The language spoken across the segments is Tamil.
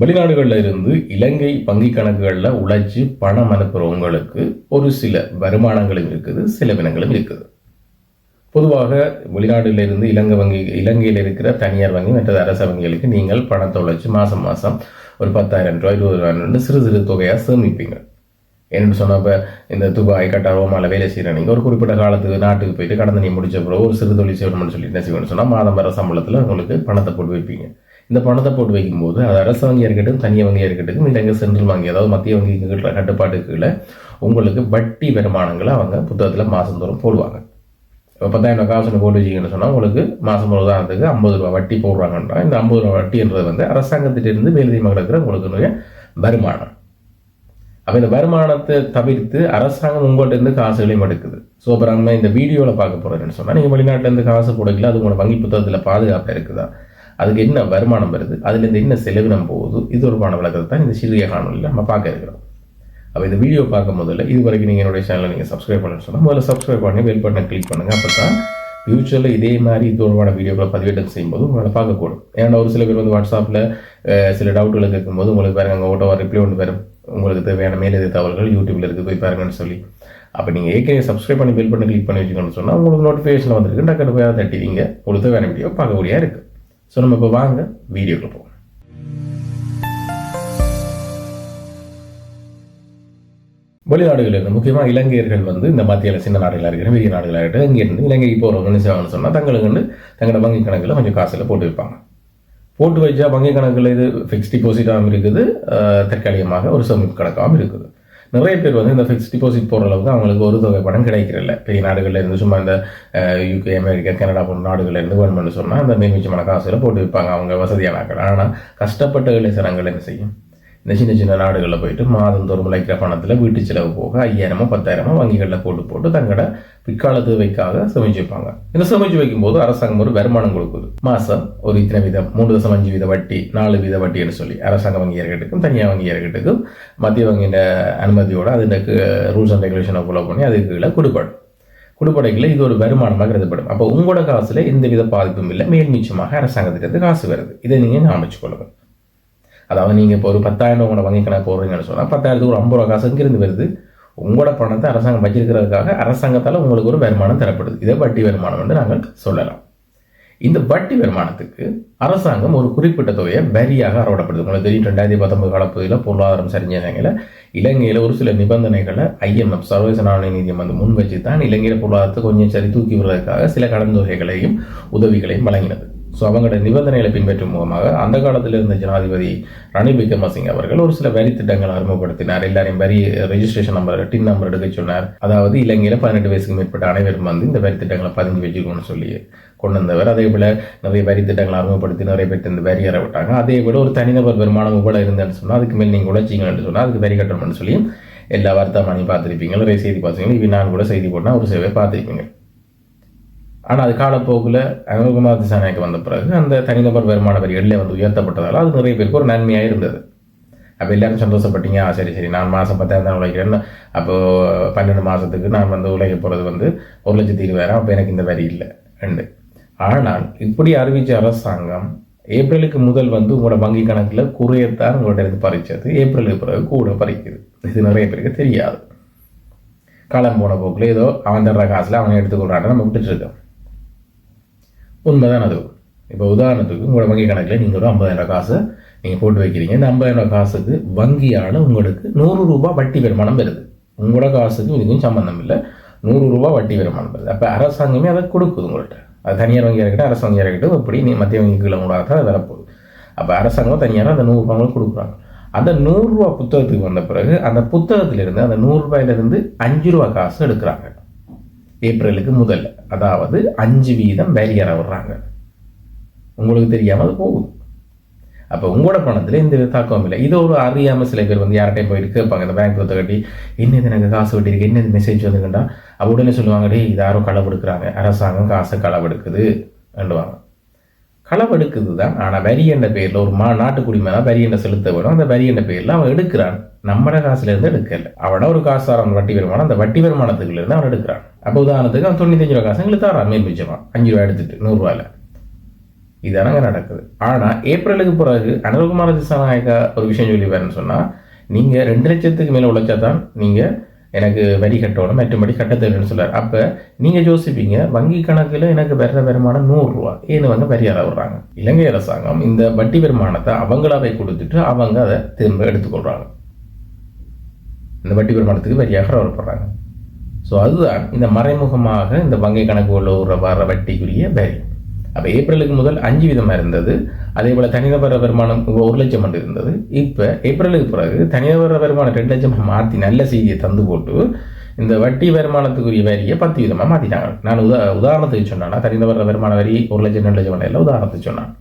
வெளிநாடுகளில் இருந்து இலங்கை வங்கி கணக்குகளில் உழைச்சி பணம் அனுப்புகிறவங்களுக்கு ஒரு சில வருமானங்களும் இருக்குது செலவினங்களும் இருக்குது. பொதுவாக வெளிநாட்டில் இருந்து இலங்கை வங்கி இலங்கையில் இருக்கிற தனியார் வங்கி மற்ற அரசு வங்கிகளுக்கு நீங்கள் பணத்தை உழைச்சி மாதம் மாதம் ஒரு பத்தாயிரம் ரூபாய் இருபதாயிரம் சிறு சிறு தொகையாக சேமிப்பீங்க. என்னென்னு சொன்னால் இப்போ இந்த துபாய் கட்டார் ரோமாவில் வேலை செய்கிற நீங்கள் ஒரு குறிப்பிட்ட காலத்துக்கு நாட்டுக்கு போயிட்டு கடந்த நீ முடிச்ச பிறகு ஒரு சிறு தொழில் செய்யணும்னு சொல்லி என்ன செய்யணும்னு சொன்னால் மாதம் வர சம்பளத்தில் உங்களுக்கு பணத்தை போட்டு வைப்பீங்க. இந்த பணத்தை போட்டு வைக்கும்போது அது அரசு வங்கியாக இருக்கட்டும் தனியார் வங்கியாக இருக்கட்டும் இலங்கை சென்ட்ரல் வங்கி அதாவது மத்திய வங்கி கட்டுப்பாட்டுக்குள்ள உங்களுக்கு வட்டி வருமானங்களை அவங்க புத்தகத்தில் மாதந்தோறும் போடுவாங்க. இப்போ பத்தாயிரம் ரூபாய் காசு போட்டு வச்சிங்கன்னு சொன்னால் உங்களுக்கு மாதம் ஒரு உதாரணத்துக்கு ஐம்பது ரூபா வட்டி போடுறாங்கன்னா இந்த ஐம்பது ரூபா வட்டின்றது வந்து அரசாங்கத்திலிருந்து மேலதிகமாக இருக்கிற உங்களுக்கு வருமானம். அப்போ இந்த வருமானத்தை தவிர்த்து அரசாங்கம் உங்கள்கிட்ட இருந்து காசுகளையும் எடுக்குது. ஸோ அப்புறம் நம்ம இந்த வீடியோவில் பார்க்க போகிறேன்னு சொன்னால் நீங்கள் வெளிநாட்டிலேருந்து காசு கொடுக்கல அது உங்களோட வங்கி புத்தகத்தில் பாதுகாப்பாக இருக்குதா? அதுக்கு என்ன வருமானம் வருது? அதுலேருந்து என்ன செலவினம் போகுது? இது தொடர்பான விளக்கத்தை தான் இந்த சிறிய காணொலியில் நம்ம பார்க்க இருக்கிறோம். அப்போ இந்த வீடியோ பார்க்கும் முதல்ல இது வரைக்கும் நீங்கள் என்னுடைய சேனலை நீங்கள் சப்ஸ்கிரைப் பண்ணணும்னு சொன்னால் முதல்ல சப்ஸ்கிரைப் பண்ணி பெல் பட்டனை கிளிக் பண்ணுங்கள் அப்போ தான் ஃப்யூச்சரில் இதே மாதிரி இது தொடர்பான வீடியோக்களை பதிவேற்றம் செய்யும்போது உங்களை பார்க்கக்கூடும். ஏன்னா ஒரு சில பேர் வந்து வாட்ஸ்அப்பில் சில டவுட்டுகளை கேட்கும்போது உங்களுக்கு பாருங்க அங்கே ஓட்டோ ரிப்ளை ஒன்று வரும். உங்களுக்கு தேவையான மேலதிக தகவல்கள் யூடியூப்பில் இருக்குது போய் பாருங்கன்னு சொல்லி. அப்போ நீங்கள் ஏற்கனவே சப்ஸ்கிரைப் பண்ணி பெல் பண்ணி கிளிக் பண்ணி வச்சுக்கணும்னு சொன்னால் உங்களுக்கு நோட்டிஃபிகேஷன் வந்துருக்கு. டக்கு போய் தட்டிவிங்க உங்களுக்கு தேவையான வீடியோ பார்க்கக்கூடிய இருக்குது ஸோ நம்ம இப்போ வாங்க வீடியோக்கு போவோம். வெளிநாடுகளில் இருந்து முக்கியமாக இலங்கையர்கள் வந்து இந்த மத்தியில் சின்ன நாடுகளாக இருக்கிற பெரிய நாடுகளாக இருக்கிற இங்கேருந்து இலங்கைக்கு போகிறவங்க என்ன செய்வாங்கன்னு சொன்னால் தங்களுக்கு வந்து தங்களோட வங்கி கணக்கில் கொஞ்சம் காசில் போட்டு வைப்பாங்க போட்டு வச்சா வங்கி கணக்கில் இது ஃபிக்ஸ் டிபாசிட்டாகவும் இருக்குது தற்காலிகமாக ஒரு சேமிப்பு கணக்காகவும் இருக்குது. நிறைய பேர் வந்து இந்த ஃபிக்ஸ் டிபாசிட் போடுற அளவுக்கு அவங்களுக்கு ஒரு தொகை பணம் கிடைக்கிறதில்ல. பெரிய நாடுகளில் இருந்து சும்மா இந்த யூகே அமெரிக்கா கனடா போன்ற நாடுகளில் இருந்து வேணும்னு சொன்னால் அந்த மேல்மிச்சமான காசுல போட்டு வைப்பாங்க அவங்க வசதியான ஆனால் கஷ்டப்பட்ட இளைஞரங்கள் என்ன செய்யும்? இந்த சின்ன சின்ன நாடுகளில் போயிட்டு மாதந்தோறும் உழைக்கிற பணத்தில் வீட்டு செலவு போக ஐயாயிரமோ பத்தாயிரமோ வங்கிகளில் போட்டு போட்டு தங்களோட பிற்கால தேவைக்காக சேமிச்சு வைப்பாங்க. இந்த சேமிச்சு வைக்கும்போது அரசாங்கம் ஒரு வருமானம் கொடுக்குது. மாதம் ஒரு இத்தனை வீதம் மூன்று தசம் அஞ்சு வீத வட்டி நாலு வீத வட்டின்னு சொல்லி அரசாங்க வங்கியர்கிட்டக்கும் தனியார் வங்கியர்கிட்டக்கும் மத்திய வங்கியின் அனுமதியோடு அதுக்கு ரூல்ஸ் அண்ட் ரெகுலேஷனை ஃபாலோ பண்ணி அதுக்கு கீழே கொடுப்படும் கொடுப்படைகளில் இது ஒரு வருமானமாக கருதப்படும். அப்போ உங்களோட காசுல எந்த வித பாதிப்பும் இல்லை. மேல் மிச்சமாக அரசாங்கத்திலிருந்து காசு வருது. இதை நீங்கள் ஞாபகம் கொள்ளுங்க அதாவது நீங்கள் இப்போ ஒரு பத்தாயிரம் உங்களோட வங்கி கணக்கு போடுறீங்கன்னு சொன்னால் பத்தாயிரத்துக்கு ஒரு ஐம்பது ரூபா காசு இங்கிருந்து வருது. உங்களோட பணத்தை அரசாங்கம் வச்சிருக்கிறதுக்காக அரசாங்கத்தால் உங்களுக்கு ஒரு வருமானம் தரப்படுது. இதை வட்டி வருமானம் என்று நாங்கள் சொல்லலாம். இந்த வட்டி வருமானத்துக்கு அரசாங்கம் ஒரு குறிப்பிட்ட தொகையை வரியாக அறவிடப்படுது. உங்களுக்கு தெரியும் ரெண்டாயிரத்தி பத்தொன்பது காலப்பகுதியில் பொருளாதாரம் சரிஞ்ச நிலையில் இலங்கையில் ஒரு சில நிபந்தனைகளை ஐஎம்எஃப் சர்வதேச நாணய நிதியம் வந்து முன் வச்சு தான் இலங்கையில் பொருளாதாரத்தை கொஞ்சம் சரி தூக்கி விடுறதுக்காக சில கடன் தொகைகளையும் உதவிகளையும் வழங்கினது. ஸோ அவங்களோட நிபந்தனைகளை பின்பற்றும் மூலமாக அந்த காலத்தில் இருந்த ஜனாதிபதி ரணில் விக்ரமசிங்க அவர்கள் ஒரு சில வரி திட்டங்களை அறிமுகப்படுத்தினார். எல்லாரையும் வரி ரெஜிஸ்ட்ரேஷன் நம்பர் டின் நம்பர் எடுக்க சொன்னார். அதாவது இலங்கையில் பதினெட்டு வயசுக்கு மேற்பட்ட அனைவரும் வந்து இந்த வரி திட்டங்களை பதிஞ்சு வச்சுக்கணும்னு சொல்லி கொண்டு வந்தவர். அதே போல நிறைய வரி திட்டங்களை அறிமுகப்படுத்தி நிறைய பேர் இந்த வரி விட்டாங்க. அதே போல ஒரு தனிநபர் வருமானம் கூட இருந்தேன்னு சொன்னால் அதுக்கு மேல் நீங்கள் உழைச்சிங்கன்னு சொன்னால் அதுக்கு வரி கட்டணும்னு சொல்லி எல்லா வர்த்தமானியும் பார்த்துருப்பீங்க. நிறைய செய்தி பார்த்துருப்பீங்க. இப்போ நான் கூட செய்தி போட்டால் ஒரு சேவை பார்த்துருப்பீங்க. ஆனால் அது காலப்போக்கில் அனுகுமார் திசாநாயக்கு வந்த பிறகு அந்த தனிநபர் வருமான வரி எல்லை வந்து உயர்த்தப்பட்டதால் அது நிறைய பேருக்கு ஒரு நன்மையாக இருந்தது. அப்போ எல்லாரும் சந்தோஷப்பட்டீங்க. ஆ சரி சரி. நான் மாதம் பத்தாயிரம் தான் உழைக்கிறேன்னு. அப்போது பன்னெண்டு மாதத்துக்கு நான் வந்து உழைக்க போகிறது வந்து ஒரு லட்சத்தி இருபதாயிரம். அப்போ எனக்கு இந்த வரி இல்லை. ரெண்டு. ஆனால் இப்படி அறிவித்த அரசாங்கம் ஏப்ரலுக்கு முதல் வந்து உங்களோட வங்கி கணக்கில் குறையத்தான் உங்கள்ட்ட இருந்து பறிச்சது. ஏப்ரலுக்கு பிறகு கூட பறிக்குது. இது நிறைய பேருக்கு தெரியாது. காலம் போன போக்கில் ஏதோ அவன் தர்ற காசில் அவனை எடுத்துக்கொள்றான்னு நம்ம விட்டுட்டு இருக்கோம். உண்மைதான் அது. இப்போ உதாரணத்துக்கு உங்களோட வங்கி கணக்கில் நீங்கள் ஒரு ஐம்பதாயிரம் காசை நீங்கள் போட்டு வைக்கிறீங்க. இந்த ஐம்பதாயிரம் காசுக்கு வங்கியால் உங்களுக்கு நூறு ரூபாய் வட்டி வருமானம் வருது. உங்களோட காசுக்கு இதுக்கும் சம்மந்தம் இல்லை. நூறு ரூபாய் வட்டி வருமானம் வருது. அப்போ அரசாங்கமே அதை கொடுக்குது உங்கள்கிட்ட அது தனியார் வங்கியாக இருக்கட்டும் அரசு வங்கியாக இருக்கட்டும் அப்படி நீ மத்திய வங்கிக்குள்ள மூடாக தான் அது வரப்போகுது. அப்போ அரசாங்கம் தனியார் அந்த நூறு கொடுக்குறாங்க. அந்த நூறுரூவா புத்தகத்துக்கு வந்த பிறகு அந்த புத்தகத்திலிருந்து அந்த நூறுரூபாயிலிருந்து அஞ்சு ரூபா காசு எடுக்கிறாங்க. ஏப்ரலுக்கு முதல்ல அதாவது அஞ்சு வீதம் வேலையற விடுறாங்க. உங்களுக்கு தெரியாம அது போகுது. அப்போ உங்களோட பணத்தில் எந்த தாக்கம் இல்லை. இது ஒரு அறியாம சில பேர் வந்து யார்கிட்டையும் போயிட்டு கேட்பாங்க. இந்த பேங்க் கொடுத்த கட்டி என்ன இது எனக்கு காசு கட்டியிருக்கு என்ன மெசேஜ் வந்துக்கிட்டா அப்போ உடனே சொல்லுவாங்க டே இது யாரோ களவெடுக்கிறாங்க அரசாங்கம் காசை களவெடுக்குது என்றுவாங்க. களவெடுக்குது தான் ஆனால் வரி என்ற பேரில் ஒரு மா நாட்டு குடிமனா வரி என்ற செலுத்த வரும். அந்த வரி என்ற பேரில் அவன் எடுக்கிறான். நம்மட காசுலேருந்து எடுக்கல. அவன ஒரு காசு அவன் வட்டி வருமானம் அந்த வட்டி வருமானத்துக்குலேருந்து அவன் எடுக்கிறான். அப்போ உதாரணத்துக்கு அவன் தொண்ணூத்தஞ்சு ரூபா காசு எங்களுக்கு தரான் மேல் மிச்சமா. அஞ்சு ரூபா எடுத்துட்டு நூறுரூவாயில் இதான அங்கே நடக்குது. ஆனால் ஏப்ரலுக்கு பிறகு அனுகுமார திசாநாயக்கா ஒரு விஷயம் சொல்லி வரேன்னு சொன்னால் நீங்கள் ரெண்டு லட்சத்துக்கு மேலே உழைச்சா தான் நீங்கள் எனக்கு வரி கட்டணும் மற்றபடி கட்ட தேவைன்னு சொல்கிறார் அப்போ நீங்கள் யோசிப்பீங்க வங்கி கணக்கில் எனக்கு வர்ற வருமானம் நூறுரூவா ஏன்னு வந்து வரியாத விடுறாங்க. இலங்கை அரசாங்கம் இந்த வட்டி வருமானத்தை அவங்களாவே கொடுத்துட்டு அவங்க அதை திரும்ப எடுத்துக்கொள்கிறாங்க இந்த வட்டி வருமானத்துக்கு வரியாக வரப்படுறாங்க ஸோ அதுதான் இந்த மறைமுகமாக இந்த வங்கி கணக்கு உள்ள வர வட்டிக்குரிய வரி. அப்போ ஏப்ரலுக்கு முதல் அஞ்சு விதமாக இருந்தது. அதே போல் தனிநபர் வருமானம் ஒரு லட்சம் மட்டும் இருந்தது. இப்போ ஏப்ரலுக்கு பிறகு தனிநபர் வருமானம் ரெண்டு லட்சம் மாற்றி நல்ல செய்தியை தந்து போட்டு இந்த வட்டி வருமானத்துக்குரிய வரியை பத்து விதமாக மாற்றிட்டாங்க நான் உதா உதாரணத்துக்கு சொன்னேன்னா தனிநபர் வருமான வரி ஒரு லட்சம் ரெண்டு லட்சம் எல்லாம் உதாரணத்துக்கு சொன்னான்.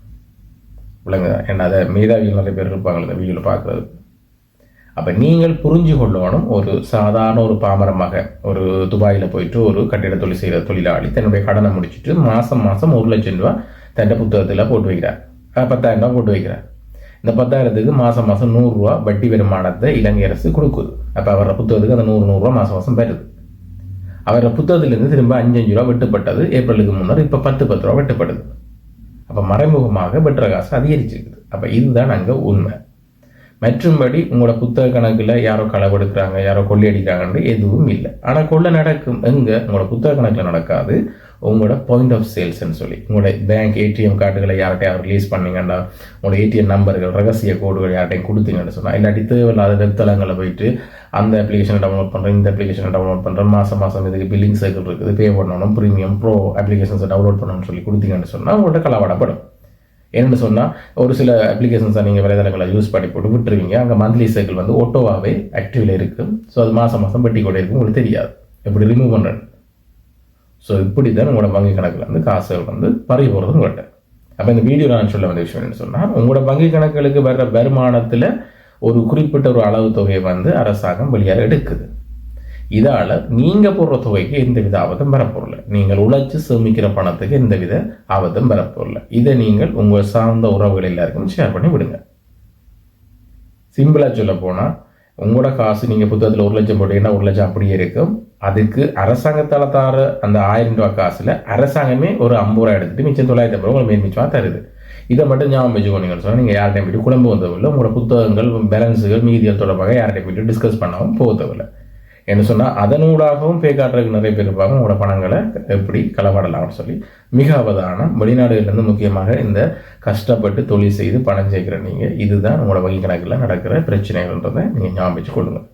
விளங்குதா? ஏன்னா அதை மேதாவிகள் நிறைய பேர் இருப்பாங்க இந்த வீடியோவில் பார்க்குறது. அப்போ நீங்கள் புரிஞ்சு கொள்ளணும் ஒரு சாதாரண ஒரு பாமரமாக ஒரு துபாயில் போயிட்டு ஒரு கட்டிட தொழில் செய்கிற தொழிலாளி தன்னுடைய கடனை முடிச்சுட்டு மாதம் மாதம் ஒரு லட்சம் ரூபா தன் புத்தகத்தில் போட்டு வைக்கிறார். பத்தாயிரம் ரூபா போட்டு வைக்கிறார். இந்த பத்தாயிரத்துக்கு மாதம் மாதம் நூறுரூவா வட்டி வருமானத்தை இலங்கை அரசு கொடுக்குது. அப்போ அவரோட புத்தகத்துக்கு அந்த நூறு நூறுரூவா மாதம் மாதம் வருது. அவரோட புத்தகத்திலேருந்து திரும்ப அஞ்சு அஞ்சு ரூபா வெட்டுப்பட்டது. ஏப்ரலுக்கு முன்னர் இப்போ பத்து பத்து ரூபா வெட்டுப்படுது. அப்போ மறைமுகமாக வெட்டுற காசு அதிகரிச்சிருக்குது. அப்போ இதுதான் அங்கே உண்மை. மற்றும்படி உங்களோட புத்தக கணக்கில் யாரோ களவெடுக்கிறாங்க யாரோ கொள்ளையடிக்கிறாங்கன்னு எதுவும் இல்லை. ஆனால் கொள்ளை நடக்கும் எங்கே? உங்களோட புத்தக கணக்கில் நடக்காது. உங்களோட பாயிண்ட் ஆஃப் சேல்ஸ்ன்னு சொல்லி. உங்களோட பேங்க் ஏடிஎம் கார்டுகளை யார்கிட்டயும் ரிலீஸ் பண்ணீங்கன்னா உங்களோட ஏடிஎம் நம்பர்கள் ரகசிய கோடுகள் யார்கிட்டையும் கொடுத்தீங்கன்னு சொன்னால் இல்லாட்டி தேவையில்லாத வெப்தளங்களில் போயிட்டு அந்த அப்ளிகேஷனை டவுன்லோட் பண்ணுறேன் இந்த அப்ளிகேஷனை டவுன்லோட் பண்ணுறேன் மாதம் மாதம் இதுக்கு பில்லிங் சைக்கிள் இருக்குது பே பண்ணணும் ப்ரீமியம் ப்ரோ அப்ளிகேஷன்ஸை டவுன்லோட் பண்ணணும்னு சொல்லி கொடுத்தீங்கன்னு சொன்னால் உங்கள்கிட்ட கலவடப்படும் என்னென்னு சொன்னால் ஒரு சில அப்ளிகேஷன்ஸை நீங்கள் வலைதளங்களை யூஸ் பண்ணி போட்டு விட்டுருவீங்க. அங்கே மந்த்லி சைக்கிள் வந்து ஓட்டோவாகவே ஆக்டிவில் இருக்கும். ஸோ அது மாதம் மாதம் பெட்டி கூட இருக்கும். உங்களுக்கு தெரியாது. எப்படி ரிமூவ் பண்ணுறது ஸோ இப்படி தான் உங்களோட வங்கி கணக்கில் வந்து காசுகள் வந்து பறி போகிறது உங்கள்கிட்ட அப்போ இந்த வீடியோ நான் சொல்ல வந்த விஷயம் என்ன சொன்னால் உங்களோட வங்கி கணக்குகளுக்கு வர்ற வருமானத்தில் ஒரு குறிப்பிட்ட ஒரு அளவு தொகையை வந்து அரசாங்கம் வெளியாக எடுக்குது. இதால் நீங்கள் போடுற தொகைக்கு எந்தவித ஆபத்தும் பெறப்போறல நீங்கள் உழைச்சி சேமிக்கிற பணத்துக்கு எந்தவித ஆபத்தும் பெறப்போறல இதை நீங்கள் உங்கள் சார்ந்த உறவுகள் எல்லாருக்கும் ஷேர் பண்ணி விடுங்க. சிம்பிளாக சொல்ல போனால் உங்களோட காசு நீங்கள் புத்தகத்தில் ஒரு லட்சம் போட்டீங்கன்னா ஒரு லட்சம் அப்படியே இருக்கும். அதுக்கு அரசாங்கத்தால் தார அந்த ஆயிரம் ரூபா காசில் அரசாங்கமே ஒரு ஐம்பது ரூபா எடுத்துட்டு மிச்சம் தொள்ளாயிரத்தி ஐம்பது ரூபா உங்களுக்கு மேன்மிச்சமாக தருது. இதை மட்டும் ஞாபகம் வச்சுக்கோங்கன்னு சொன்னால் நீங்கள் யார்கிட்டையும் போய்ட்டு குழம்பு வந்தவில்லை உங்களோட புத்தகங்கள் பேலன்ஸுகள் மீதியல் தொடர்பாக யார்கிட்டையும் போய்ட்டு டிஸ்கஸ் பண்ணவும் போகவில்லை என்ன சொன்னால் அதனூடாகவும் பே காட்டுறதுக்கு நிறைய பேர் இருப்பாங்க. உங்களோட பணங்களை எப்படி களவாடலாம்னு சொல்லி மிக அவதானம். வெளிநாடுகளிலிருந்து முக்கியமாக இந்த கஷ்டப்பட்டு தொழில் செய்து பணம் சேர்க்கிற நீங்கள் இதுதான் உங்களோட வங்கி கணக்கில் நடக்கிற பிரச்சனைகள்ன்றதை நீங்கள் ஞாபகம் கொள்ளுங்கள்